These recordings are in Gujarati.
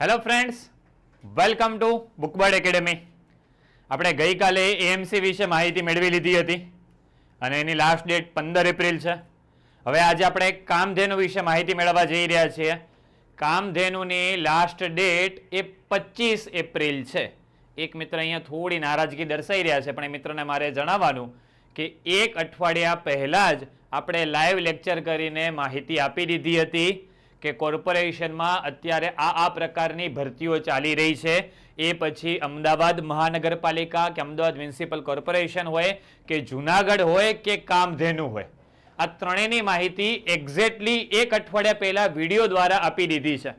Hello friends welcome to Bookbird academy આપણે ગઈકાલે એએમસી વિશે માહિતી મેળવી લીધી હતી અને એની લાસ્ટ ડેટ પંદર એપ્રિલ છે. હવે આજે આપણે કામધેનુ વિશે માહિતી મેળવવા જઈ રહ્યા છીએ. કામધેનુની લાસ્ટ ડેટ એ પચીસ એપ્રિલ છે. એક મિત્ર અહીંયા થોડી નારાજગી દર્શાઈ રહ્યા છે, પણ એ મિત્રને મારે જણાવવાનું કે એક અઠવાડિયા પહેલાં જ આપણે લાઈવ લેક્ચર કરીને માહિતી આપી દીધી હતી. કે કોર્પોરેશનમાં અત્યારે આ આ પ્રકારની ભરતીઓ ચાલી રહી છે. એ પછી અમદાવાદ મહાનગરપાલિકા કે અમદાવાદ મ્યુનિસિપલ કોર્પોરેશન હોય કે જુનાગઢ હોય કે કામધેનુ હોય. આ ત્રણેયની માહિતી એક્ઝેક્ટલી એક અઠવાડિયા પહેલા વીડિયો દ્વારા આપી દીધી છે.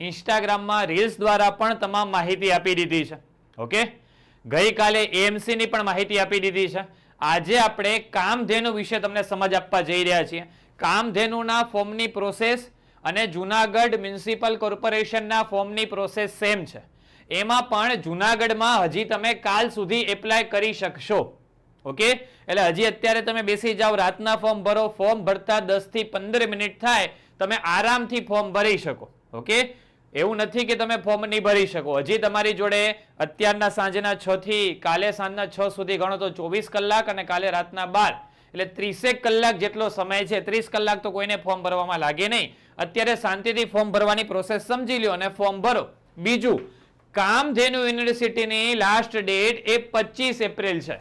ઇન્સ્ટાગ્રામમાં રીલ્સ દ્વારા પણ તમામ માહિતી આપી દીધી છે. ઓકે? ગઈકાલે એએમસીની પણ માહિતી આપી દીધી છે. આજે આપણે કામધેનુ વિશે તમને સમજ આપવા જઈ રહ્યા છીએ. કામધેનુના ફોર્મની પ્રોસેસ અને જુનાગઢ મ્યુનિસિપલ કોર્પોરેશનના ફોર્મની પ્રોસેસ સેમ છે. એમાં પણ જુનાગઢમાં હજી તમે કાલ સુધી એપ્લાય કરી શકશો. ઓકે? એટલે હજી અત્યારે તમે બેસી જાઓ, રાતના ફોર્મ ભરો, ફોર્મ ભરતા દસથી પંદર મિનિટ થાય, તમે આરામથી ફોર્મ ભરી શકો. ઓકે? એવું નથી કે તમે ફોર્મ નહીં ભરી શકો. હજી તમારી જોડે અત્યારના સાંજના છ થી કાલે સાંજના છ સુધી ગણો તો ચોવીસ કલાક અને કાલે રાતના બાર. એટલે ત્રીસેક કલાક જેટલો સમય છે, ત્રીસ કલાક તો કોઈને ફોર્મ ભરવામાં લાગે નહીં. અત્યારે શાંતિથી ફોર્મ ભરવાની પ્રોસેસ સમજી લો અને ફોર્મ ભરો. બીજું કામધેનુ યુનિવર્સિટીની લાસ્ટ ડેટ એ પચીસ એપ્રિલ છે.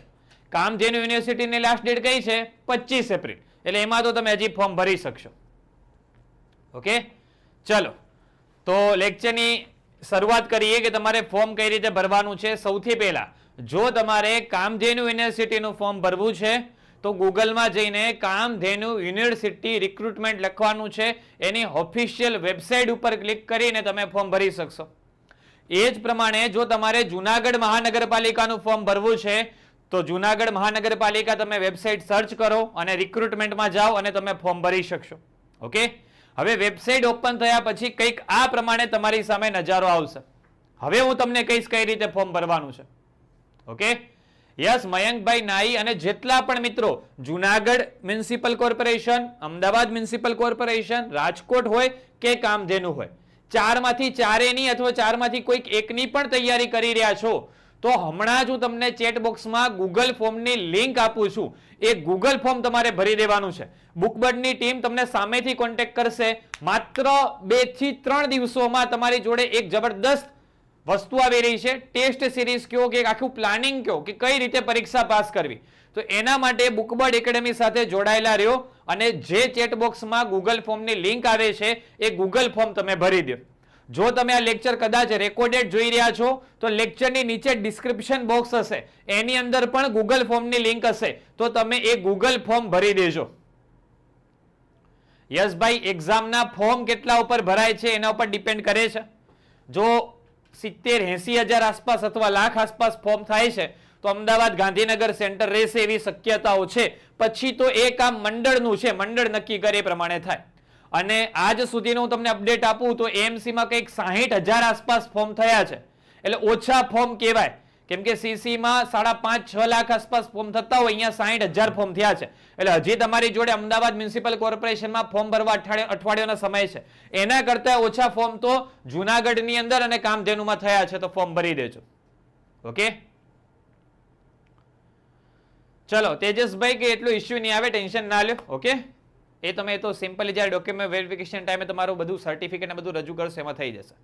કામધેનુ યુનિવર્સિટીની લાસ્ટ ડેટ કઈ છે? પચીસ એપ્રિલ. એટલે એમાં તો તમે હજી ફોર્મ ભરી શકશો. ઓકે ચલો. તો લેક્ચરની શરૂઆત કરીએ કે તમારે ફોર્મ કઈ રીતે ભરવાનું છે? સૌથી પહેલા, જો તમારે કામધેનુ યુનિવર્સિટીનું ફોર્મ ભરવું છે તો ગૂગલમાં જઈને કામધેનુ યુનિવર્સિટી રિક્રુટમેન્ટ લખવાનું છે. એની ઓફિશિયલ વેબસાઇટ ઉપર ક્લિક કરીને તમે ફોર્મ ભરી શકશો. એ જ પ્રમાણે જો તમારે જુનાગઢ મહાનગરપાલિકાનું ફોર્મ ભરવું છે, તો જુનાગઢ મહાનગરપાલિકા તમે વેબસાઇટ સર્ચ કરો અને રિક્રુટમેન્ટમાં જાઓ અને તમે ફોર્મ ભરી શકશો. ઓકે? હવે વેબસાઇટ ઓપન થયા પછી કંઈક આ પ્રમાણે તમારી સામે નજારો આવશે. હવે હું તમને કહીશ કઈ રીતે ફોર્મ ભરવાનું છે. ઓકે? યસ, મયંકભાઈ નાઈ અને જેટલા પણ મિત્રો, Junagadh municipal corporation, Ahmedabad municipal corporation, Rajkot હોય કે કામધેનુ હોય, ચારમાંથી ચારેની અથવા ચારમાંથી કોઈક એકની પણ તૈયારી કરી રહ્યા છો, તો હમણાં જ હું તમને ચેટ બોક્સમાં ગૂગલ ફોર્મની લિંક આપું છું. એ ગૂગલ ફોર્મ તમારે ભરી દેવાનું છે. બુકબર્ડની ટીમ તમને સામેથી કોન્ટેક્ટ કરશે. માત્ર બેથી ત્રણ દિવસોમાં તમારી જોડે એક જબરદસ્ત વસ્તુ આવી રહી છે. ટેસ્ટ સિરીઝ કયો કે આખું પ્લાનિંગ કયો કે કઈ રીતે પરીક્ષા પાસ કરવી? તો એના માટે બુકબર્ડ એકેડમી સાથે જોડાયેલા રહ્યો અને જે ચેટ બોક્સમાં ગૂગલ ફોર્મની લિંક આવે છે, એ ગૂગલ ફોર્મ તમે ભરી દો. જો તમે આ લેક્ચર કદાચ રેકોર્ડેડ જોઈ રહ્યા છો, તો લેક્ચરની નીચે ડિસ્ક્રિપ્શન બોક્સ હશે. એની અંદર પણ ગૂગલ ફોર્મની લિંક હશે. તો તમે એ ગૂગલ ફોર્મ ભરી દેજો. યસ ભાઈ એક્ઝામના ફોર્મ કેટલા ઉપર ભરાય છે એના ઉપર ડિપેન્ડ કરે છે. જો સિત્તેર, એસી હજાર આસપાસ અથવા લાખ આસપાસ ફોર્મ થાય છે, તો અમદાવાદ ગાંધીનગર સેન્ટર રહેશે એવી શક્યતાઓ છે. પછી તો એ કામ મંડળનું છે, મંડળ નક્કી કરે એ પ્રમાણે થાય. અને આજ સુધીનું હું તમને અપડેટ આપું તો એમસીમાં કંઈક સાહીઠ હજાર આસપાસ ફોર્મ થયા છે. એટલે ઓછા ફોર્મ કહેવાય. કેમ કે સીસીમાં સાડા પાંચ, છ લાખ આસપાસ ફોર્મ થતા હોય, અહીંયા સાહીઠ હજાર ફોર્મ થયા છે. એટલે હજી તમારી જોડે અમદાવાદ મ્યુનિસિપલ કોર્પોરેશનમાં ફોર્મ ભરવા અઠવાડિયા, અઠવાડિયાનો સમય છે. એના કરતા ઓછા ફોર્મ તો જુનાગઢની અંદર અને કામધેનુમાં થયા છે, તો ફોર્મ ભરી દેજો. ઓકે? ચલો, તેજસભાઈ કે એટલું ઇશ્યુ નહીં આવે ટેન્શન ના લ્યો. ઓકે? એ તમે તો સિમ્પલી જ્યારે ડોક્યુમેન્ટ વેરિફિકેશન ટાઈમે તમારું બધું સર્ટિફિકેટ ને બધું રજૂ કરશો, એમાં થઈ જશે.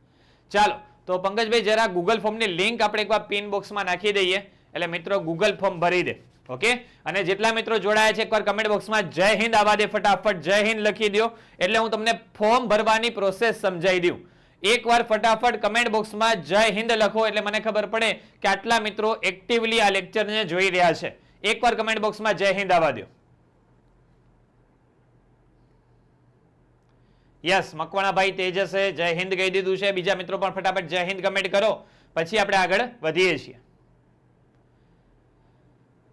ચાલો, તો પંકજભાઈ જરા ગૂગલ ફોર્મની લિંક આપણે એકવાર પિન બોક્સમાં નાખી દઈએ. એટલે મિત્રો ગૂગલ ફોર્મ ભરી દે. ઓકે અને જેટલા મિત્રો જોડાયા છે, એકવાર કમેન્ટ બોક્સમાં જય હિન્દ આવા દે ફટાફટ, જય હિન્દ લખી દો એટલે હું તમને ફોર્મ ભરવાની પ્રોસેસ સમજાવી દઉં. એકવાર ફટાફટ કમેન્ટ બોક્સમાં જય હિન્દ લખો, એટલે મને ખબર પડે કે આટલા મિત્રો એક્ટિવલી આ લેક્ચરને જોઈ રહ્યા છે. એકવાર કમેન્ટ બોક્સમાં જય હિન્દ આવવા દો યસ, મકવાણાભાઈ તેજસે જય હિન્દ કહી દીધું છે. બીજા મિત્રો પણ ફટાફટ જય હિન્દ કમેન્ટ કરો. પછી આપણે આગળ વધીએ છીએ.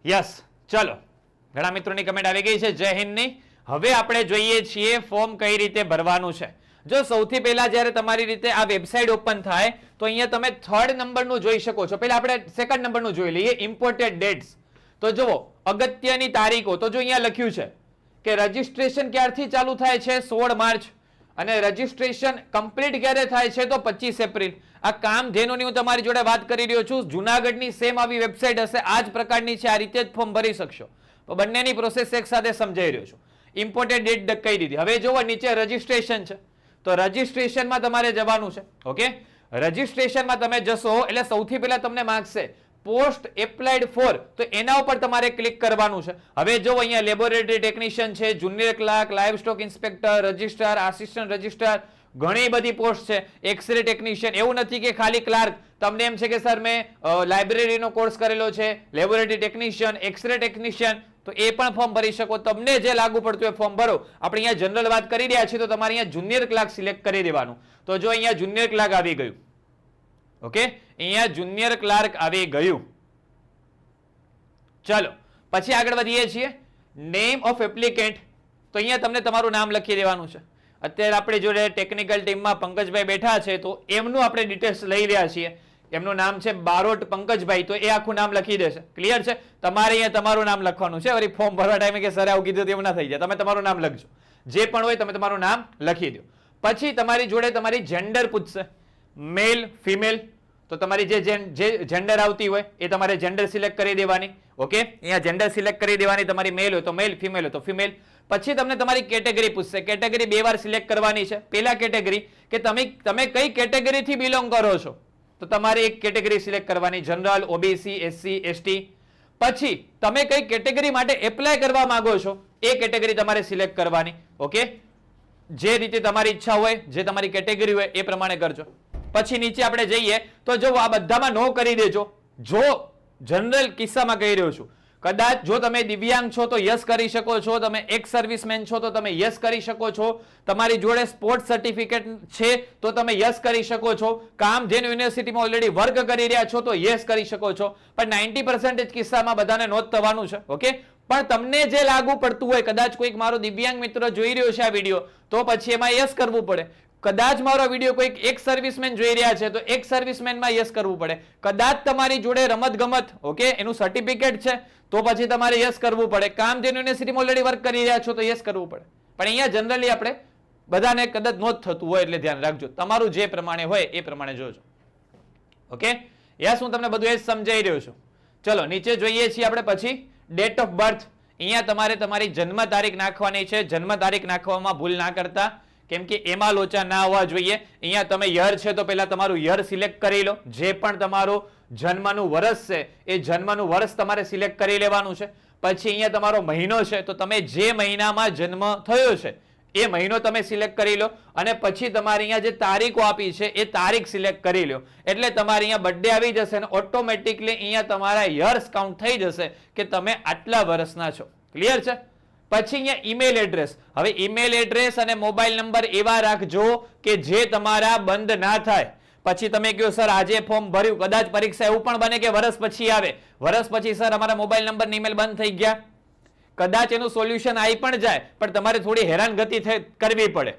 યસ, ચલો. ઘણા મિત્રોની કમેન્ટ આવી ગઈ છે જય હિન્દની. હવે આપણે જોઈએ છીએ ફોર્મ કઈ રીતે ભરવાનું છે. જો સૌથી પહેલા જ્યારે તમારી રીતે આ વેબસાઇટ ઓપન થાય, તો અહીંયા તમે થર્ડ નંબરનું જોઈ શકો છો. પહેલા આપણે સેકન્ડ નંબરનું જોઈ લઈએ ઇમ્પોર્ટેડ ડેટ્સ તો જુઓ, અગત્યની તારીખો. તો જો અહીંયા લખ્યું છે કે રજીસ્ટ્રેશન ક્યારથી ચાલુ થાય છે? સોળ માર્ચ. અને રજીસ્ટ્રેશન કમ્પ્લીટ ક્યારે થાય છે તો પચીસ એપ્રિલ. આ કામ ધેનુની હું તમારી જોડે વાત કરી રહ્યો છું. જુનાગઢની સેમ આવી વેબસાઇટ હશે. આ જ પ્રકારની છે. આ રીતે જ ફોર્મ ભરી શકશો. તો બંનેની પ્રોસેસ એક સાથે સમજાઈ રહ્યો છું. ઇમ્પોર્ટેન્ટ ડેટ કહી દીધી. હવે જોવો નીચે રજીસ્ટ્રેશન છે. તો રજીસ્ટ્રેશનમાં તમારે જવાનું છે. ઓકે રજીસ્ટ્રેશનમાં તમે જશો એટલે સૌથી પહેલા તમને માંગશે પોસ્ટ એપ્લાઇડ ફોર તો એના ઉપર તમારે ક્લિક કરવાનું છે. હવે જો અહીંયા લેબોરેટરી ટેકનિશિયન છે junior clerk livestock inspector registrar assistant registrar ઘણી બધી પોસ્ટ છે. એક્સરે ટેકનિશિયન એવું નથી કે ખાલી ક્લાર્ક તમને એમ છે કે સર મેં લાઇબ્રેરીનો કોર્સ કરેલો છે લેબોરેટરી ટેકનિશિયન એક્સરે ટેકનિશિયન તો એ પણ ફોર્મ ભરી શકો. તમને જે લાગુ પડતું એ ફોર્મ ભરો. આપણે અહીંયા જનરલ વાત કરી રહ્યા છીએ, તો તમારે અહીંયા જુનિયર ક્લાર્ક સિલેક્ટ કરી દેવાનું. તો જો અહીંયા જુનિયર ક્લાર્ક આવી ગયું. ઓકે અહીંયા જુનિયર ક્લાર્ક આવી ગયું. ચલો, પછી આગળ વધીએ છીએ. નેમ ઓફ એપ્લિકેન્ટ તો અહીંયા તમને તમારું નામ લખી દેવાનું છે. અત્યારે આપણે જોડે ટેકનિકલ ટીમમાં પંકજભાઈ બેઠા છે, તો એમનું આપણે ડિટેલ્સ લઈ રહ્યા છીએ. એમનું નામ છે બારોટ પંકજભાઈ, તો એ આખું નામ લખી દેશે. ક્લિયર છે? તમારે અહીંયા તમારું નામ લખવાનું છે. વળી ફોર્મ ભરવા ટાઈમે કે સર આવું કીધું એવું ના થઈ જાય. તમે તમારું નામ લખજો. જે પણ હોય તમે તમારું નામ લખી દો. પછી તમારી જોડે તમારી જેન્ડર પૂછશે. મેલ ફિમેલ તો તમારી જે જેન્ડર આવતી હોય, એ તમારે જેન્ડર સિલેક્ટ કરી દેવાની ઓકે અહીંયા જેન્ડર સિલેક્ટ કરી દેવાની તમારી મેલ હોય તો મેલ ફિમેલ હોય તો ફિમેલ પછી તમને તમારી કેટેગરી પૂછશે. કેટેગરી બે વાર સિલેક્ટ કરવાની છે. પેલા કેટેગરી કે તમે તમે કઈ કેટેગરીથી બિલોંગ કરો છો? તો તમારે એક કેટેગરી સિલેક્ટ કરવાની. જનરલ ઓબીસી એસસી એસટી પછી તમે કઈ કેટેગરી માટે એપ્લાય કરવા માંગો છો? એ કેટેગરી તમારે સિલેક્ટ કરવાની ઓકે જે રીતે તમારી ઈચ્છા હોય, જે તમારી કેટેગરી હોય, એ પ્રમાણે કરજો. પછી નીચે આપણે જઈએ તો જો આ બધામાં નો કરી દેજો. જો જનરલ કિસ્સામાં કહી રહ્યો છું. કદાચ જો તમે દિવ્યાંગ છો તો યસ કરી શકો છો, તમે એક સર્વિસમેન છો તો તમે યસ કરી શકો છો, તમારી જોડે સ્પોર્ટ સર્ટિફિકેટ છે તો તમે યસ કરી શકો છો, કામ જેન યુનિવર્સિટીમાં ઓલરેડી વર્ક કરી રહ્યા છો તો યસ કરી શકો છો, પણ નાઇન્ટી પર્સન્ટેજ કિસ્સામાં બધાને નોંધ થવાનું છે ઓકે પણ તમને જે લાગુ પડતું હોય, કદાચ કોઈક મારો દિવ્યાંગ મિત્ર જોઈ રહ્યો છે આ વીડિયો તો પછી એમાં યસ કરવું પડે. કદાચ મારો વીડિયો કોઈક એક સર્વિસમેન જોઈ રહ્યા છે, તો એક સર્વિસમેનમાં યસ કરવું પડે. કદાચ તમારી જોડે રમત ગમત ઓકે એનું સર્ટિફિકેટ છે, તો પછી તમારે યસ કરવું પડે. કામ જે યુનિવર્સિટીમાં ઓલરેડી વર્ક કરી રહ્યા છો, તો યસ કરવું પડે. પણ અહીંયા જનરલી આપણે બધાને કદાચ નોંધ થતું હોય એટલે ધ્યાન રાખજો. તમારું જે પ્રમાણે હોય એ પ્રમાણે જોજો. ઓકે યસ હું તમને બધું એ સમજાઈ રહ્યો છું. ચલો, નીચે જોઈએ છીએ આપણે પછી ડેટ ઓફ બર્થ અહીંયા તમારે તમારી જન્મ તારીખ નાખવાની છે. જન્મ તારીખ નાખવામાં ભૂલ ના કરતા. કેમ કે એમાં લોચા ના હોવા જોઈએ. અહીંયા તમે યર છે તો પહેલાં તમારું યર સિલેક્ટ કરી લો. જે પણ તમારું જન્મનું વર્ષ છે, એ જન્મનું વર્ષ તમારે સિલેક્ટ કરી લેવાનું છે. પછી અહીંયા તમારો મહિનો છે, તો તમે જે મહિનામાં જન્મ થયો છે, એ મહિનો તમે સિલેક્ટ કરી લો. અને પછી તમારે અહીંયા જે તારીખો આપી છે, એ તારીખ સિલેક્ટ કરી લો. એટલે તમારે અહીંયા બર્થડે આવી જશે અને ઓટોમેટિકલી અહીંયા તમારા યર્સ કાઉન્ટ થઈ જશે કે તમે આટલા વર્ષના છો. ક્લિયર છે? પછી અહીંયા ઈમેલ એડ્રેસ હવે ઈમેલ એડ્રેસ અને મોબાઈલ નંબર એવા રાખજો કે જે તમારા બંધ ના થાય. પછી તમે કહો, સર, આજે ફોર્મ ભર્યું. કદાચ પરીક્ષા એવું પણ બને કે વર્ષ પછી આવે. વર્ષ પછી, સર, અમારા મોબાઈલ નંબર ઈમેલ બંધ થઈ ગયા. કદાચ એનું સોલ્યુશન આવી પણ જાય, પણ તમારે થોડી હેરાનગતિ કરવી પડે.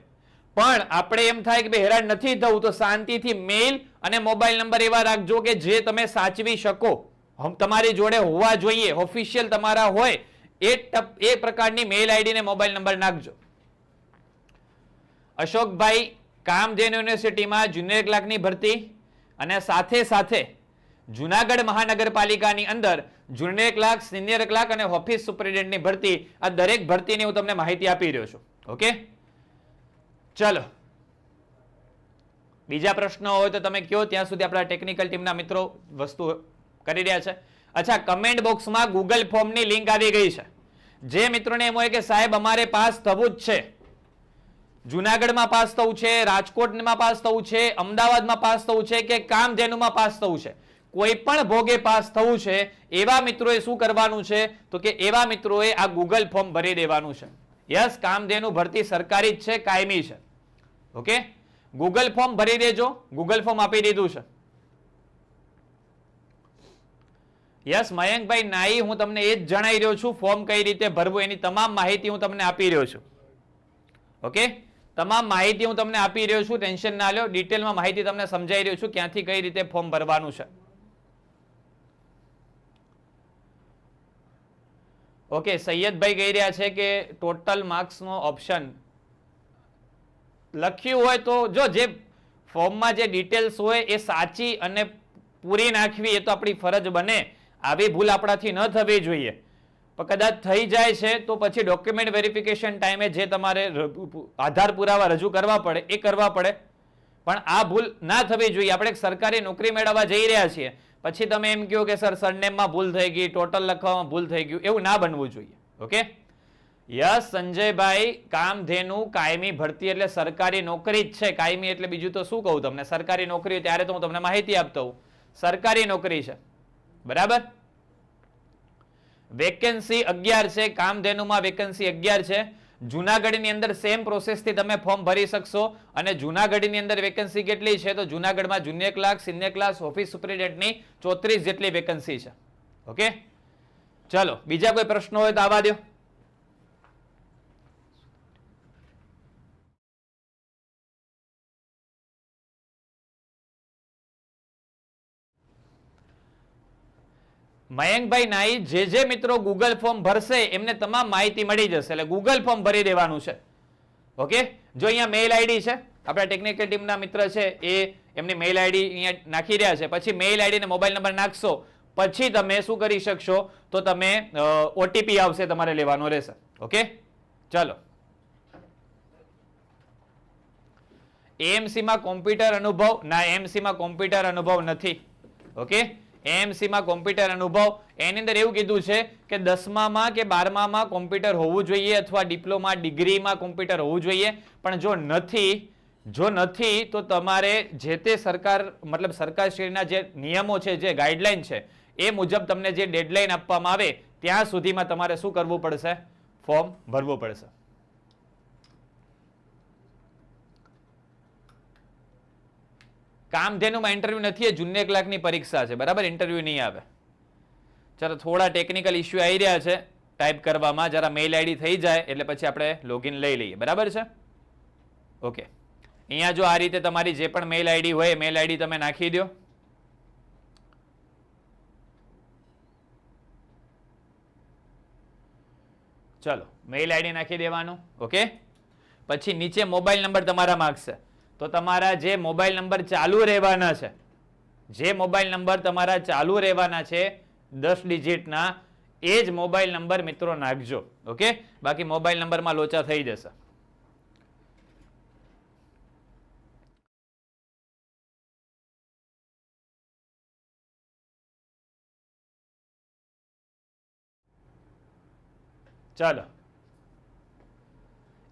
પણ આપણે એમ થાય કે ભાઈ હેરાન નથી થવું, તો શાંતિથી મેઇલ અને મોબાઈલ નંબર એવા રાખજો કે જે તમે સાચવી શકો. તમારી જોડે હોવા જોઈએ ઓફિશિયલ તમારા હોય એ એ પ્રકારની મેલ આઈડી ને મોબાઈલ નંબર નાખજો. અશોકભાઈ કામધેન યુનિવર્સિટીમાં જુનિયર ક્લાર્કની ભરતી અને સાથે સાથે જુનાગઢ મહાનગરપાલિકાની અંદર જુનિયર ક્લાર્ક સિનિયર ક્લાર્ક અને ઓફિસ સુપરિન્ટેન્ડન્ટની ભરતી આ દરેક ભરતીની હું તમને માહિતી આપી રહ્યો છું. ઓકે? ચલો. બીજા પ્રશ્નો હોય તો તમે કયો, ત્યાં સુધી આપણા ટેકનિકલ ટીમના મિત્રો વસ્તુ કરી રહ્યા છે. અચ્છા કમેન્ટ બોક્સમાં ગૂગલ ફોર્મની લિંક આવી ગઈ છે. જે મિત્રોને એમ હોય કે સાહેબ, અમારે પાસ થવું જ છે. જુનાગઢમાં પાસ થવું છે, રાજકોટમાં પાસ થવું છે, અમદાવાદમાં પાસ થવું છે કે કામધેનુમાં પાસ થવું છે? કોઈ પણ ભોગે પાસ થવું છે, એવા મિત્રોએ શું કરવાનું છે? તો કે એવા મિત્રોએ આ ગૂગલ ફોર્મ ભરી દેવાનું છે. યસ, કામધેનુ ભરતી સરકારી જ છે, કાયમી છે. ઓકે? ગૂગલ ફોર્મ ભરી દેજો. ગૂગલ ફોર્મ આપી દીધું છે. યસ, મયંકભાઈ નાઈ, હું તમને એ જ જણાવી રહ્યો છું, ફોર્મ કઈ રીતે ભરવું, એની તમામ માહિતી હું તમને આપી રહ્યો છું. ઓકે? તમામ માહિતી હું તમને આપી રહ્યો છું, ટેન્શન ના લો, ડિટેલમાં માહિતી તમને સમજાવી રહ્યો છું, ક્યાંથી કઈ રીતે ફોર્મ ભરવાનું છે. ઓકે, સૈયદભાઈ કહી રહ્યા છે કે ટોટલ માર્ક્સનો ઓપ્શન. લખ્યું હોય તો જો જે ફોર્મમાં જે ડિટેલ્સ હોય એ સાચી અને પૂરી નાખવી એ તો આપણી ફરજ બને. આવી ભૂલ આપણાથી ન થવી જોઈએ. પણ કદાચ થઈ જાય છે, તો પછી ડોક્યુમેન્ટ વેરિફિકેશન ટાઈમે જે તમારે આધાર પુરાવા રજૂ કરવા પડે, એ કરવા પડે. પણ આ ભૂલ ના થવી જોઈએ. આપણે એક સરકારી નોકરી મેળવવા જઈ રહ્યા છીએ. પછી તમે એમ કહો કે, સર સરનેમમાં ભૂલ થઈ ગઈ ટોટલ લખવામાં ભૂલ થઈ ગયું. એવું ના બનવું જોઈએ. ઓકે? યસ, સંજયભાઈ, કામધેનુ, કાયમી ભરતી એટલે સરકારી નોકરી જ છે. કાયમી એટલે બીજું તો શું કહું તમને? સરકારી નોકરી ત્યારે તો હું તમને માહિતી આપતો હોઉં. સરકારી નોકરી છે. બરાબર? વેકેન્સી અગિયાર છે, કામધેનુમાં વેકેન્સી અગિયાર છે. જુનાગઢની અંદર સેમ પ્રોસેસથી તમે ફોર્મ ભરી શકશો. અને જુનાગઢની અંદર વેકેન્સી કેટલી છે? તો જુનાગઢમાં junior clerk senior class office સુપ્રિન્ટેન્ડન્ટની ચોત્રીસ જેટલી વેકેન્સી છે. ઓકે ચલો, બીજા કોઈ પ્રશ્નો હોય તો આવા દો મયંકભાઈ નાઈ જે જે મિત્રો ગૂગલ ફોર્મ ભરશે, એમને તમામ માહિતી મળી જશે. એટલે ગૂગલ ફોર્મ ભરી દેવાનું છે. ઓકે? જો અહીંયા મેઇલ આઈડી છે, આપણા ટેકનિકલ ટીમના મિત્ર છે, એ એમની મેઇલ આઈડી અહીંયા નાખી રહ્યા છે. પછી મેઇલ આઈડી ને મોબાઈલ નંબર નાખશો. પછી તમે શું કરી શકશો? તો તમે ઓટીપી આવશે તમારે લેવાનો રહેશે. ઓકે? ચાલો. એએમસીમાં કોમ્પ્યુટર અનુભવ, ના એમસીમાં કોમ્પ્યુટર અનુભવ નથી. ઓકે? એએમસી માં કોમ્પ્યુટર અનુભવ. એની અંદર એવું કીધું છે કે દસમામાં કે બારમામાં કોમ્પ્યુટર હોવું જોઈએ અથવા ડિપ્લોમા ડિગ્રીમાં કોમ્પ્યુટર હોવું જોઈએ. પણ જો નથી જો નથી, તો તમારે જે તે સરકાર, મતલબ સરકારશ્રીના જે નિયમો છે, જે ગાઈડલાઈન છે, એ મુજબ તમને જે ડેડલાઈન આપવામાં આવે, ત્યાં સુધીમાં તમારે શું કરવું પડશે? ફોર્મ ભરવું પડશે. કામધેનુમાં ઇન્ટરવ્યુ નથી, એ જુનિયર ક્લાર્કની પરીક્ષા છે. બરાબર? ઇન્ટરવ્યુ નહીં આવે. ચાલો, થોડા ટેકનિકલ ઇસ્યુ આવી રહ્યા છે. ટાઈપ કરવામાં જરા મેઇલ આઈડી થઈ જાય, એટલે પછી આપણે લોગિન લઈ લઈએ. બરાબર છે? ઓકે અહીંયા જો આ રીતે તમારી જે પણ મેઇલ આઈડી હોય મેઇલ આઈડી તમે નાખી દો. ચલો મેઇલ આઈડી નાખી દેવાનું. ઓકે પછી નીચે મોબાઈલ નંબર તમારા માગશે. તો તમારા જે મોબાઈલ નંબર ચાલુ રહેવાના છે, જે મોબાઈલ નંબર તમારા ચાલુ રહેવાના છે, દસ ડિજિટના, એ જ મોબાઈલ નંબર મિત્રો નાખજો, ઓકે? બાકી મોબાઈલ નંબરમાં લોચા થઈ જશે. ચાલો.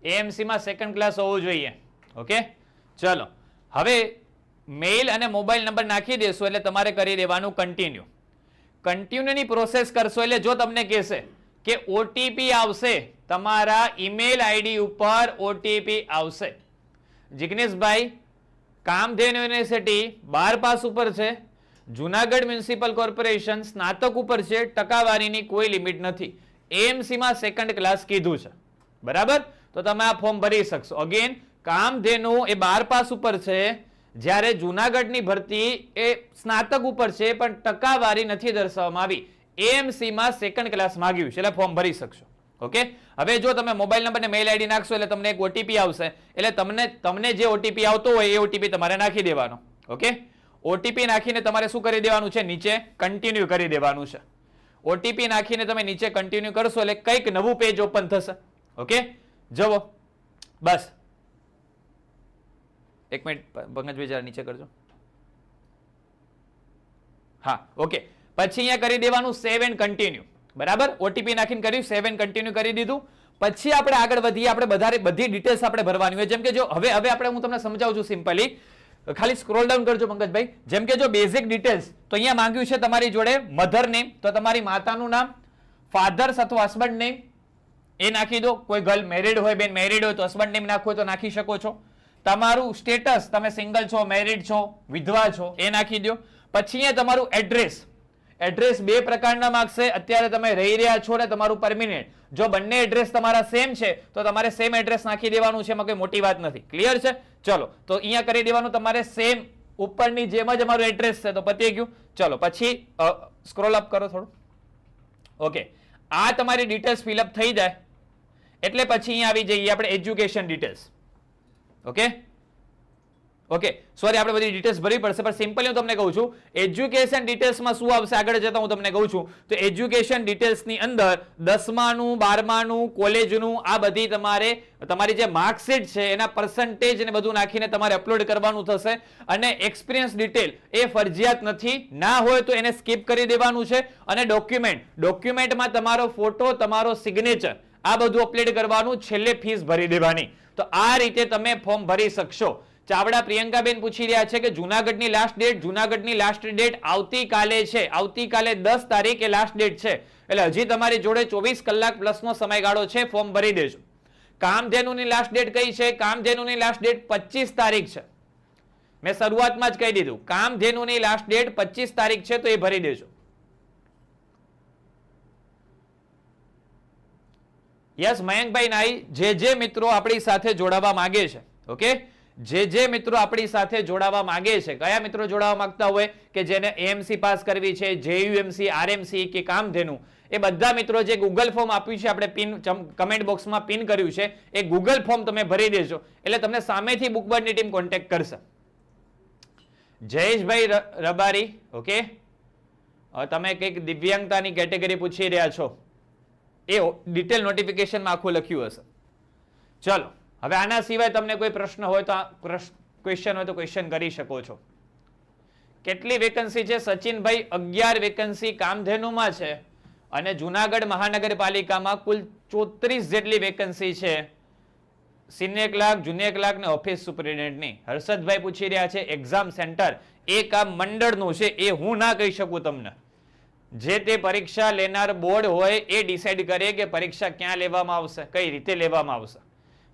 એએમસીમાં સેકન્ડ ક્લાસ હોવું જોઈએ, ઓકે? ચલો, હવે મેઇલ અને મોબાઈલ નંબર નાખી દેશો એટલે તમારે કરી દેવાનું કન્ટિન્યુ કન્ટિન્યુની પ્રોસેસ કરશો એટલે જો તમને કહેશે કે ઓટીપી આવશે, તમારા ઈમેલ આઈડી ઉપર ઓટીપી આવશે. જિગ્નેશભાઈ, કામધેન યુનિવર્સિટી બાર પાસ ઉપર છે. જુનાગઢ મ્યુનિસિપલ કોર્પોરેશન સ્નાતક ઉપર છે. ટકાવારીની કોઈ લિમિટ નથી. એમસીમાં સેકન્ડ ક્લાસ કીધું છે. બરાબર? તો તમે આ ફોર્મ ભરી શકશો. અગેન કામધેનુ એ બાર પાસ ઉપર છે. જ્યારે જુનાગઢની ભરતી એ સ્નાતક ઉપર છે, પણ ટકાવારી નથી દર્શાવવામાં આવી. એએમસી માં સેકન્ડ ક્લાસ માંગ્યું છે, એટલે ફોર્મ ભરી શકશો. ઓકે? હવે જો તમે મોબાઈલ નંબર ને મેઇલ આઈડી નાખશો, એટલે તમને એક ઓટીપી આવશે. એટલે તમને તમને જે ઓટીપી આવતો હોય, એ ઓટીપી તમારે નાખી દેવાનો. ઓકે? ઓટીપી નાખીને તમારે શું કરી દેવાનું છે? નીચે કન્ટિન્યુ કરી દેવાનું છે. ઓટીપી નાખીને તમે નીચે કન્ટિન્યુ કરશો, એટલે કંઈક નવું પેજ ઓપન થશે. ઓકે? જવો બસ. એક મિનિટ પંકજભાઈ જરા નીચે કરજો. હા, ઓકે. પછી અહીંયા કરી દેવાનું સેવ એન્ડ કન્ટિન્યુ બરાબર? ઓટીપી નાખીને કર્યું સેવ એન્ડ કન્ટિન્યુ કરી દીધું. પછી આપણે આગળ વધીએ, આપણે બધા બધી ડિટેલ્સ આપણે ભરવાની હોય. જેમ કે જો, હવે હવે આપણે હું તમને સમજાવું છું સિમ્પલી ખાલી સ્ક્રોલ ડાઉન કરજો પંકજભાઈ જેમ કે જો બેઝિક ડિટેલ્સ તો અહીંયા માંગ્યું છે તમારી જોડે મધર નેમ તો તમારી માતાનું નામ ફાધર્સ અથવા હસબન્ડ નેમ એ નાખી દો. કોઈ ગર્લ મેરિડ હોય, બેન મેરીડ હોય, તો હસબન્ડ નેમ હોય તો નાખી શકો છો. તમારું સ્ટેટસ તમે સિંગલ છો મેરિડ છો, વિધવા છો, એ નાખી દો પછી તમારું એડ્રેસ એડ્રેસ બે પ્રકારના માગશે. અત્યારે તમે રહી રહ્યા છો ને તમારું પરમિનેન્ટ જો બંને એડ્રેસ તમારા સેમ છે, તો તમારે સેમ એડ્રેસ નાખી દેવાનું છે, એમાં કોઈ મોટી વાત નથી. ક્લિયર છે? ચલો, તો અહીંયા કરી દેવાનું તમારે સેમ ઉપરની જેમ જ અમારું એડ્રેસ છે, તો પતી ગયું. ચલો, પછી સ્ક્રોલ અપ કરો થોડું. ઓકે આ તમારી ડિટેલ્સ ફિલઅપ થઈ જાય. એટલે પછી અહીંયા આવી જઈએ આપણે education details okay okay sorry આપણે બધી ડિટેલ્સ ભરવી પડશે, પણ સિમ્પલી હું તમને કહું છું. એજ્યુકેશન ડિટેલ્સમાં શું આવશે? આગળ જતા હું તમને કહું છું. તો એજ્યુકેશન ડિટેલ્સની અંદર દસમાનું, બારમાનું, કોલેજનું આ બધી તમારે, તમારી જે માર્કશીટ છે, એના પર્સન્ટેજ ને બધું નાખીને તમારે અપલોડ કરવાનું થશે. અને એક્સપિરિયન્સ ડિટેલ એ ફરજિયાત નથી. ના હોય તો એને સ્કીપ કરી દેવાનું છે. અને ડોક્યુમેન્ટ ડોક્યુમેન્ટમાં તમારો ફોટો તમારો સિગ્નેચર આ બધું અપલોડ કરવાનું, છેલ્લે ફીસ ભરી દેવાની. તો આ રીતે તમે ફોર્મ ભરી શકશો. ચાવડા પ્રિયંકાબેન પૂછી રહ્યા છે કે જુનાગઢની લાસ્ટ ડેટ જુનાગઢની લાસ્ટ ડેટ આવતીકાલે છે. આવતીકાલે દસ તારીખે લાસ્ટ ડેટ છે. એટલે હજી તમારી જોડે ચોવીસ કલાક પ્લસનો સમયગાળો છે, ફોર્મ ભરી દેજો. કામધેનુની લાસ્ટ ડેટ કઈ છે? કામધેનુની લાસ્ટ ડેટ પચીસ તારીખ છે. મેં શરૂઆતમાં જ કહી દીધું. કામધેનુની લાસ્ટ ડેટ પચીસ તારીખ છે, તો એ ભરી દેજો. યસ, મયંકભાઈ નાઈ, જે જે મિત્રો આપણી સાથે જોડાવા માંગે છે, ઓકે? જે જે મિત્રો આપણી સાથે જોડાવા માંગે છે, કયા મિત્રો જોડાવા માંગતા હોય કે જેને એએમસી પાસ કરવી છે જેયુએમસી આરએમસી કે કામધેનુ, એ બધા મિત્રો જે ગૂગલ ફોર્મ આપ્યું છે, આપણે પિન કમેન્ટ બોક્સમાં પિન કર્યું છે, એ ગૂગલ ફોર્મ તમે ભરી દેજો, એટલે તમને સામેથી બુકબર્ડની ટીમ કોન્ટેક્ટ કરશે. જયેશભાઈ રબારી, ઓકે? તમે કંઈક દિવ્યાંગતાની કેટેગરી પૂછી રહ્યા છો. એ ડિટેલ નોટિફિકેશનમાં આખું લખ્યું હશે. ચલો, હવે આના સિવાય તમને કોઈ પ્રશ્ન હોય તો ક્વેશ્ચન હોય તો ક્વેશ્ચન કરી શકો છો. કેટલી વેકન્સી છે? સચિનભાઈ, અગિયાર વેકન્સી કામધેનુમાં છે અને જુનાગઢ મહાનગરપાલિકામાં કુલ ચોત્રીસ જેટલી વેકન્સી છે. સિનિયર ક્લાર્ક, જુનિયર ક્લાર્ક ને ઓફિસ સુપરિન્ટેન્ડન્ટની હર્ષદભાઈ પૂછી રહ્યા છે એક્ઝામ સેન્ટર એ કામ મંડળનું છે, એ હું ના કહી શકું તમને. જે તે પરીક્ષા લેનાર બોર્ડ હોય એ ડિસાઈડ કરે કે પરીક્ષા ક્યાં લેવામાં આવશે, કઈ રીતે લેવામાં આવશે.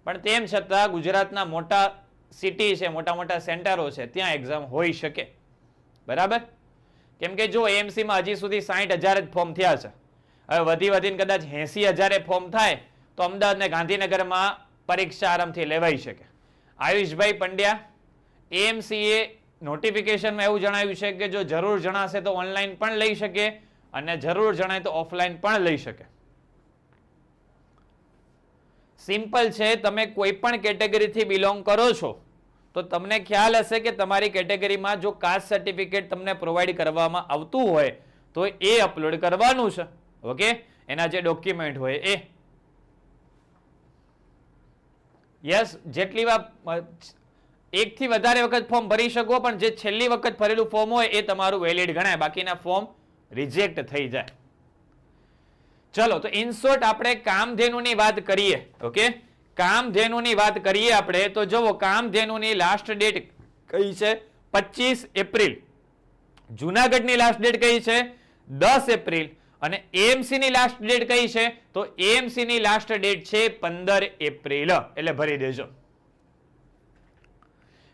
પણ તેમ છતાં ગુજરાતના મોટા સિટી છે, મોટા મોટા સેન્ટરો છે, ત્યાં એક્ઝામ હોઈ શકે. બરાબર? કેમ કે જો AMC હજી સુધી સાઠ હજાર જ ફોર્મ થયા છે. હવે વધી વધીને કદાચ એસી હજારે ફોર્મ થાય, તો અમદાવાદ ને ગાંધીનગરમાં પરીક્ષા આરામથી લેવાઈ શકે. આયુષભાઈ પંડ્યા એએમસીએ નોટિફિકેશનમાં એવું જણાવ્યું છે કે જો જરૂર જણાશે તો ઓનલાઈન પણ લઈ શકે અને જરૂર જણાય તો ઓફલાઈન પણ લઈ શકે. સિમ્પલ છે, તમે કોઈ પણ કેટેગરીથી બિલોંગ કરો છો, તો તમને ખ્યાલ હશે કે તમારી કેટેગરીમાં જો કાસ્ટ સર્ટિફિકેટ તમને પ્રોવાઈડ કરવામાં આવતું હોય, તો એ અપલોડ કરવાનું છે. ઓકે એના જે ડોક્યુમેન્ટ હોય એ. યસ જેટલી વાર એકથી વધારે વખત ફોર્મ ભરી શકો, પણ જે છેલ્લી વખત ભરેલું ફોર્મ હોય એ તમારું વેલિડ ગણાય. બાકીના ફોર્મ રિજેક્ટ થઈ જાય. ચલો, તો ઇન્સોર્ટ આપણે કામધેનુની વાત કરીએ ઓકે કામધેનુની વાત કરીએ આપણે, તો જુઓ, કામધેનુની લાસ્ટ ડેટ કઈ છે? પચીસ એપ્રિલ. જુનાગઢની લાસ્ટ ડેટ કઈ છે? દસ એપ્રિલ. અને એમસી ની લાસ્ટ ડેટ કઈ છે? તો એમસીની લાસ્ટ ડેટ છે પંદર એપ્રિલ. એટલે ભરી દેજો.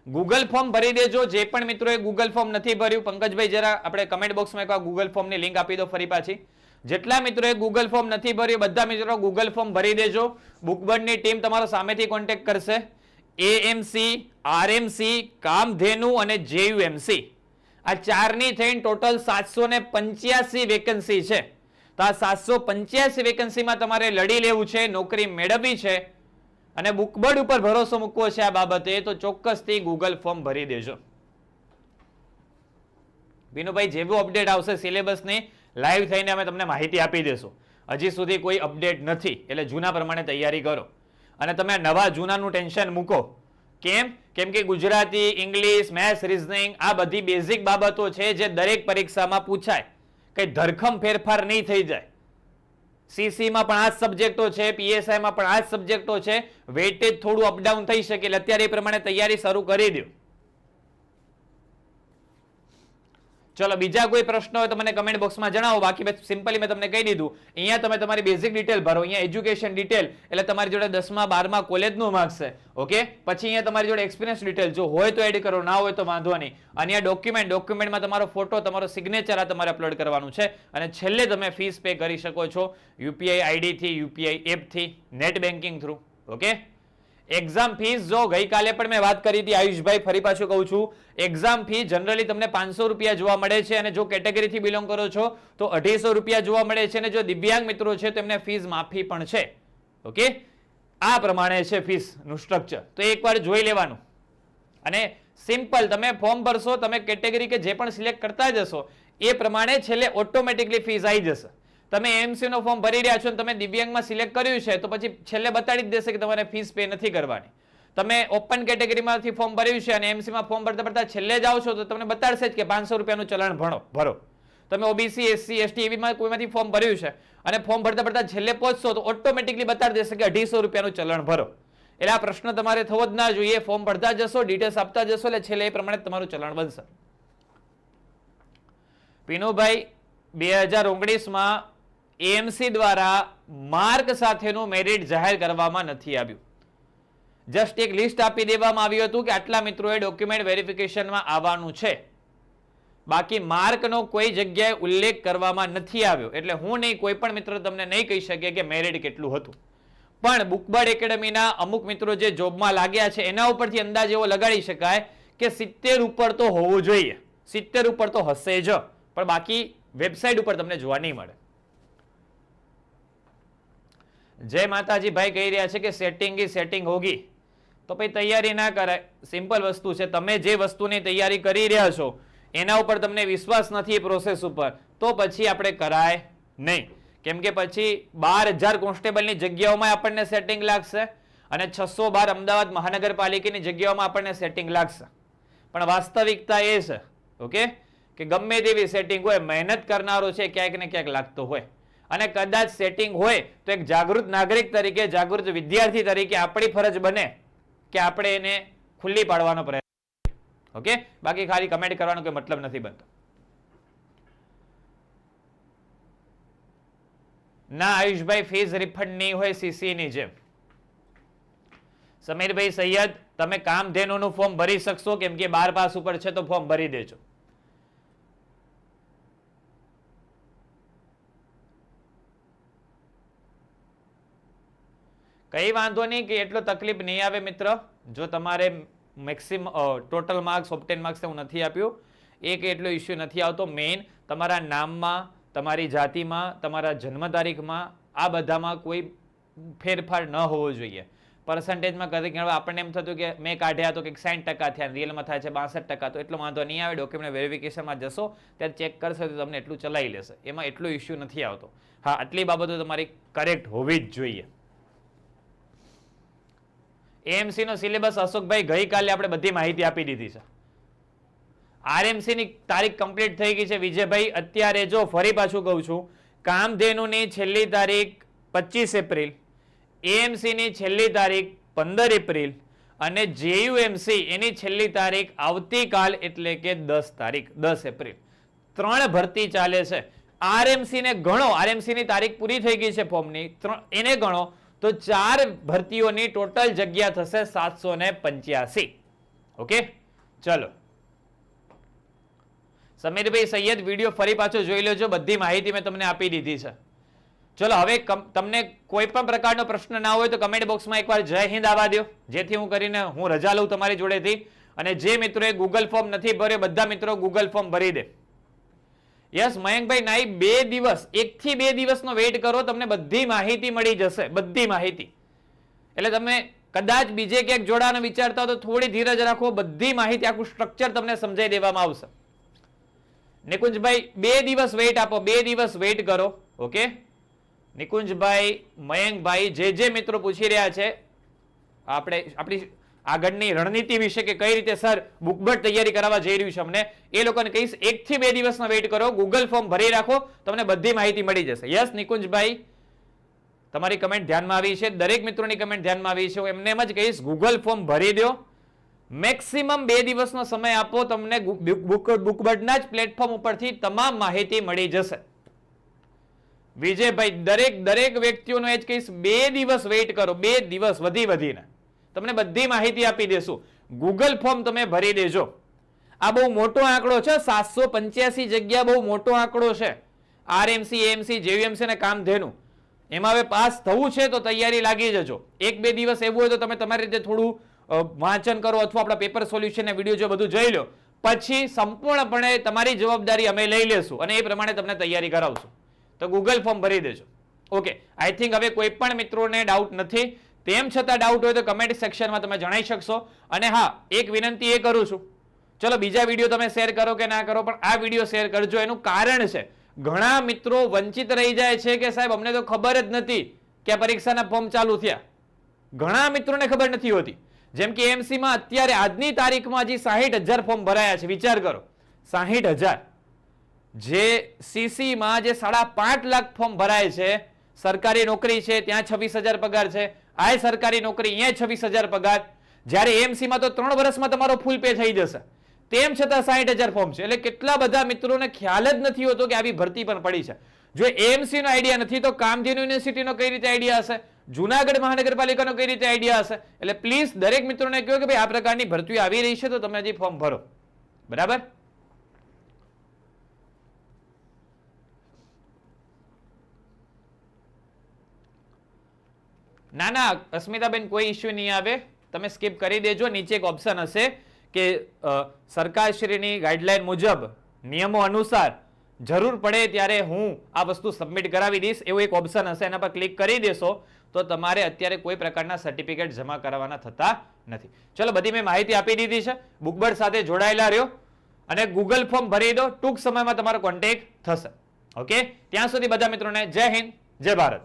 ગૂગલ ફોર્મ ભરી દેજો. જે પણ મિત્રોએ ગૂગલ ફોર્મ નથી ભર્યું, પંકજભાઈ જરા આપણે કમેન્ટ બોક્સમાં એક ગૂગલ ફોર્મની લિંક આપી દો ફરી પાછી. જેટલા મિત્રોએ ગૂગલ ફોર્મ નથી ભર્યું, બધા મિત્રો ગૂગલ ફોર્મ ભરી દેજો. બુકબર્ડની ટીમ તમારો સામેથી કોન્ટેક્ટ કરશે. એએમસી આરએમસી કામધેનુ અને જેયુએમસી આ ચારની થઈને ટોટલ સાતસો ને પંચ્યાસી વેકન્સી છે. તો આ સાતસો પંચ્યાસી વેકન્સીમાં તમારે લડી લેવું છે, નોકરી મેળવવી છે અને બુકબર્ડ ઉપર ભરોસો મૂકવો છે આ બાબતે, તો ચોક્કસથી ગૂગલ ફોર્મ ભરી દેજો. વિનુભાઈ જેવું અપડેટ આવશે સિલેબસની લાઈવ થઈને અમે તમને માહિતી આપી દેશું. હજી સુધી કોઈ અપડેટ નથી, એટલે જૂના પ્રમાણે તૈયારી કરો. અને તમે નવા જૂનાનું ટેન્શન મૂકો. કેમ? કેમ કે ગુજરાતી, ઇંગ્લિશ મેથ્સ રિઝનિંગ આ બધી બેઝિક બાબતો છે જે દરેક પરીક્ષામાં પૂછાય. કંઈ ધરખમ ફેરફાર નહીં થઈ જાય. સીસીમાં પણ આ જ સબ્જેક્ટો છે પીએસઆઈમાં પણ આ જ સબ્જેક્ટો છે. વેટેજ થોડું અપડાઉન થઈ શકે, એટલે અત્યારે એ પ્રમાણે તૈયારી શરૂ કરી દો ચલો, બીજા કોઈ પ્રશ્ન હોય તો મને કમેન્ટ બોક્સમાં જણાવો. બાકી સિમ્પલી મેં તમને કહી દીધું. અહીંયા તમે તમારી બેઝિક ડિટેલ ભરો. અહીંયા એજ્યુકેશન ડિટેલ એટલે તમારી જોડે દસમા, બારમા કોલેજનું માર્ક્સ છે. ઓકે પછી અહીંયા તમારી જોડે એક્સપિરિયન્સ ડિટેલ જો હોય તો એડ કરો, ના હોય તો વાંધો નહીં. અને અહીંયા ડોક્યુમેન્ટ ડોક્યુમેન્ટમાં તમારો ફોટો તમારો સિગ્નેચર આ તમારે અપલોડ કરવાનું છે. અને છેલ્લે તમે ફીસ પે કરી શકો છો. યુપીઆઈ આઈડીથી UPI એપથી net banking through okay exam fees જો ગઈકાલે પણ મેં વાત કરી હતી, આયુષભાઈ ફરી પાછું કહું છું એક્ઝામ ફી જનરલી તમને પાંચસો રૂપિયા જોવા મળે છે અને જો કેટેગરીથી બિલોંગ કરો છો, તો અઢીસો રૂપિયા જોવા મળે છે અને જો દિવ્યાંગ મિત્રો છે, તો એમને ફીસ માફી પણ છે. ઓકે આ પ્રમાણે છે ફીસનું સ્ટ્રક્ચર તો એકવાર જોઈ લેવાનું. અને સિમ્પલ તમે ફોર્મ ભરશો, તમે કેટેગરી કે જે પણ સિલેક્ટ કરતા જશો, એ પ્રમાણે છેલ્લે ઓટોમેટિકલી ફીસ આવી જશે. તમે એમસી નો ફોર્મ ભરી રહ્યા છો તમે દિવ્યાંગમાં સિલેક્ટ કર્યું છે, તો પછી છેલ્લે બતાડી જ દેશે કે તમારે ફીસ પે નથી કરવાની. તમે ઓપન કેટેગરીમાંથી ફોર્મ ભર્યું છે અને એમસીમાં ફોર્મ ભરતા ભરતા છેલ્લે જાઓ છો, તો તમને બતાડશે જ કે પાંચસો રૂપિયાનું ચલણ ભણો, ભરો. તમે ઓબીસી એસસી એસટી એવીમાં કોઈમાંથી ફોર્મ ભર્યું છે અને ફોર્મ ભરતા ભરતા છેલ્લે પહોંચશો, તો ઓટોમેટિકલી બતાડી દેશે કે અઢીસો રૂપિયાનું ચલણ ભરો. એટલે આ પ્રશ્ન તમારે થવો જ ના જોઈએ ફોર્મ ભરતા જશો ડિટેલ્સ આપતા જશો, એટલે છેલ્લે એ પ્રમાણે તમારું ચલણ બનશે. પીનુભાઈ, બે હજાર ઓગણીસમાં એએમસી દ્વારા માર્ક સાથેનું મેરિટ જાહેર કરવામાં નથી આવ્યું. જસ્ટ એક લિસ્ટ આપી દેવામાં આવ્યું હતું કે આટલા મિત્રોએ ડોક્યુમેન્ટ વેરિફિકેશનમાં આવવાનું છે. બાકી માર્કનો કોઈ જગ્યાએ ઉલ્લેખ કરવામાં નથી આવ્યો. એટલે હું નહીં, કોઈ પણ મિત્ર તમને નહીં કહી શકે કે મેરિટ કેટલું હતું. પણ બુકબર્ડ એકેડમીના અમુક મિત્રો જે જોબમાં લાગ્યા છે, એના ઉપરથી અંદાજ એવો લગાડી શકાય કે સિત્તેર ઉપર તો હોવું જોઈએ. સિત્તેર ઉપર તો હશે જ. પણ બાકી વેબસાઇટ ઉપર તમને જોવા નહીં મળે. જય માતાજી ભાઈ કહી રહ્યા છે કે સેટિંગ ઈ સેટિંગ હોગી. તો ભાઈ તૈયારી ના કરાય. સિમ્પલ વસ્તુ છે. તમે જે વસ્તુની તૈયારી કરી રહ્યા છો, એના ઉપર તમને વિશ્વાસ નથી પ્રોસેસ ઉપર. તો પછી આપણે કરાય નહીં. કેમ કે પછી બાર હજાર કોન્સ્ટેબલની જગ્યાઓમાં આપણને સેટિંગ લાગશે અને છસો બાર અમદાવાદ મહાનગરપાલિકાની જગ્યાઓમાં આપણને સેટિંગ લાગશે. પણ વાસ્તવિકતા એ છે, ઓકે? કે ગમે તેવી સેટિંગ હોય, મહેનત કરનારો છે, ક્યાંક ને ક્યાંક લાગતો હોય. અને કદાચ સેટિંગ હોય તો એક જાગૃત નાગરિક તરીકે, જાગૃત વિદ્યાર્થી તરીકે આપણી ફરજ બને કે આપણે એને ખુલ્લી પાડવાનો પ્રયત્ન ઓકે બાકી ખાલી કમેન્ટ કરવાનો કોઈ મતલબ નથી બનતો. ના, આયુષભાઈ ફીસ રિફંડ નહીં હોય સીસી ની જેમ. સમીરભાઈ સૈયદ, તમે કામધેનુનું ફોર્મ ભરી શકશો? કેમ કે બાર પાસ ઉપર છે, તો ફોર્મ ભરી દેજો. કઈ વાંધો નહીં કે એટલો તકલીફ નહીં આવે મિત્ર. જો તમારે maximum total marks obtain marks હું નથી આપ્યું. એક એટલો ઇસ્યુ નથી આવતો. મેઇન તમારા નામમાં, તમારી જાતિમાં, તમારા જન્મ તારીખમાં આ બધામાં કોઈ ફેરફાર ન હોવો જોઈએ. પર્સન્ટેજમાં કદી ઘણા આપણને એમ થતું કે મેં કાઢ્યા તો કંઈક સાઠ ટકા થયા રિયલમાં થાય છે બાસઠ ટકા, તો એટલો વાંધો નહીં આવે. ડોક્યુમેન્ટ વેરિફિકેશનમાં જશો, ત્યારે ચેક કરશે તો તમને એટલું ચલાવી લેશે. એમાં એટલો ઇસ્યુ નથી આવતો. હા, આટલી બાબતો તમારી કરેક્ટ હોવી જ જોઈએ. એએમસી નો સિલેબસ અશોકભાઈ ગઈકાલે આપણે બધી માહિતી આપી દીધી છે. આરએમસી ની તારીખ કમ્પ્લીટ થઈ ગઈ છે. વિજયભાઈ, અત્યારે જો ફરી પાછું કહું છું, કામધેનુની છેલ્લી તારીખ પચીસ એપ્રિલ એએમસીની છેલ્લી તારીખ પંદર એપ્રિલ અને જેયુએમસી એની છેલ્લી તારીખ આવતીકાલ એટલે કે દસ તારીખ, દસ એપ્રિલ. ત્રણ ભરતી ચાલે છે. આરએમસી ને ગણો. આરએમસી ની તારીખ પૂરી થઈ ગઈ છે ફોર્મની એને ગણો. તો ચાર ભરતીઓની ટોટલ જગ્યા થશે સાતસો ને પંચ્યાસી. ઓકે? ચલો. સમીરભાઈ સૈયદ, વીડિયો ફરી પાછો જોઈ લેજો. બધી માહિતી મેં તમને આપી દીધી છે. ચલો, હવે તમને કોઈ પણ પ્રકારનો પ્રશ્ન ના હોય તો કમેન્ટ બોક્સમાં એકવાર જય હિન્દ આવવા દો જેથી હું કરીને હું રજા લઉં તમારી જોડેથી. અને જે મિત્રોએ ગૂગલ ફોર્મ નથી ભર્યો, બધા મિત્રો ગૂગલ ફોર્મ ભરી દે. યસ, મયંકભાઈ નાઈ બે દિવસ એક થી બે દિવસનો વેઇટ કરો, તમને બધી માહિતી મળી જશે, બધી માહિતી. એટલે તમે કદાચ બીજે ક્યાંક જોડાનો વિચારતા હો તો થોડી ધીરજ રાખો, બધી માહિતી, આખું સ્ટ્રક્ચર તમને સમજાઈ દેવામાં આવશે. નિકુંજભાઈ, બે દિવસ વેઇટ આપો, બે દિવસ વેઇટ કરો, ઓકે? નિકુંજભાઈ, મયંકભાઈ, જે જે મિત્રો પૂછી રહ્યા છે, આપણે, આપણી આગળની રણનીતિ વિશે કે કઈ રીતે સર બુકબર્ડ તૈયારી કરાવવા જઈ રહ્યું છે અમને, એ લોકોને કહીશ એક થી બે દિવસનો વેઇટ કરો ગૂગલ ફોર્મ ભરી રાખો, તમને બધી માહિતી મળી જશે. યસ નિકુંજભાઈ, તમારી કમેન્ટ ધ્યાનમાં આવી છે. દરેક મિત્રોની કમેન્ટ ધ્યાનમાં આવી છે. હું એમને એમ જ કહીશ ગૂગલ ફોર્મ ભરી દો. મેક્સિમમ બે દિવસનો સમય આપો, તમને બુકબર્ડના જ પ્લેટફોર્મ ઉપરથી તમામ માહિતી મળી જશે. વિજયભાઈ, દરેક દરેક વ્યક્તિઓનો એ જ કહીશ, બે દિવસ વેઇટ કરો, બે દિવસ વધી, વધીને. તમને બધી માહિતી આપી દેશું. ગૂગલ ફોર્મ તમે ભરી દેજો. આ બહુ મોટો આંકડો છે, સાતસો પંચ્યાસી જગ્યા બહુ મોટો આંકડો છે. આરએમસી એએમસી જેવીએમસી ને કામધેનું. એમાં હવે પાસ થવું છે તો તૈયારી લાગી જજો. એક બે દિવસ એવું હોય તો તમે તમારી રીતે થોડું વાંચન કરો અથવા આપણા પેપર સોલ્યુશન વીડિયો જો બધું જોઈ લો. પછી સંપૂર્ણપણે તમારી જવાબદારી અમે લઈ લેશું અને એ પ્રમાણે તમને તૈયારી કરાવશું. તો ગૂગલ ફોર્મ ભરી દેજો. ઓકે આઈ થિંક હવે કોઈ પણ મિત્રોને ડાઉટ નથી. તેમ છતાં ડાઉટ હોય તો કમેન્ટ સેક્શનમાં તમે જણાવી શકશો. અને હા, એક વિનંતી એ કરું છું. ચલો, બીજા વીડિયો તમે શેર કરો કે ના કરો, પણ આ વીડિયો શેર કરજો. એનું કારણ છે, ઘણા મિત્રો વંચિત રહી જાય છે કે સાહેબ, અમને તો ખબર જ નથી કે પરીક્ષાના ફોર્મ ચાલુ થયા. ઘણા મિત્રોને ખબર નથી હોતી. જેમ કે એમસીમાં અત્યારે આજની તારીખમાં હજી સાહીઠ હજાર ફોર્મ ભરાયા છે. વિચાર કરો. સાહીઠ હજાર. જે સીસીમાં જે સાડા પાંચ લાખ ફોર્મ ભરાય છે, સરકારી નોકરી છે, ત્યાં છવ્વીસ હજાર પગાર છે. આ સરકારી નોકરી અહીંયા છવ્વીસ હજાર પગાર. જ્યારે એમસી માં તો ત્રણ વર્ષમાં તમારો ફૂલ પે થઈ જશે. તેમ છતાં સાહીઠ હજાર ફોર્મ છે. એટલે કેટલા બધા મિત્રોને ખ્યાલ જ નથી હોતો કે આવી ભરતી પણ પડી છે. જો એમસી નો આઈડિયા નથી, તો કામધેનુ યુનિવર્સિટીનો કઈ રીતે આઈડિયા હશે? જુનાગઢ મહાનગરપાલિકાનો કઈ રીતે આઈડિયા હશે? એટલે પ્લીઝ દરેક મિત્રોને કહો કે ભાઈ આ પ્રકારની ભરતીઓ આવી રહી છે, તો તમે હજી ફોર્મ ભરો. બરાબર? ના ના, અસ્મિતાબેન, કોઈ ઇશ્યુ નહીં આવે. તમે સ્કીપ કરી દેજો. નીચે એક ઓપ્શન હશે કે સરકારશ્રીની ગાઈડલાઈન મુજબ નિયમો અનુસાર જરૂર પડે ત્યારે હું આ વસ્તુ સબમિટ કરાવી દઈશ. એવું એક ઓપ્શન હશે. એના પર ક્લિક કરી દેશો તો તમારે અત્યારે કોઈ પ્રકારના સર્ટિફિકેટ જમા કરાવવાના થતા નથી. ચલો, બધી મેં માહિતી આપી દીધી છે. બુકબર્ડ સાથે જોડાયેલા રહ્યો અને ગૂગલ ફોર્મ ભરી દો. ટૂંક સમયમાં તમારો કોન્ટેક્ટ થશે. ઓકે ત્યાં સુધી બધા મિત્રોને જય હિન્દ, જય ભારત.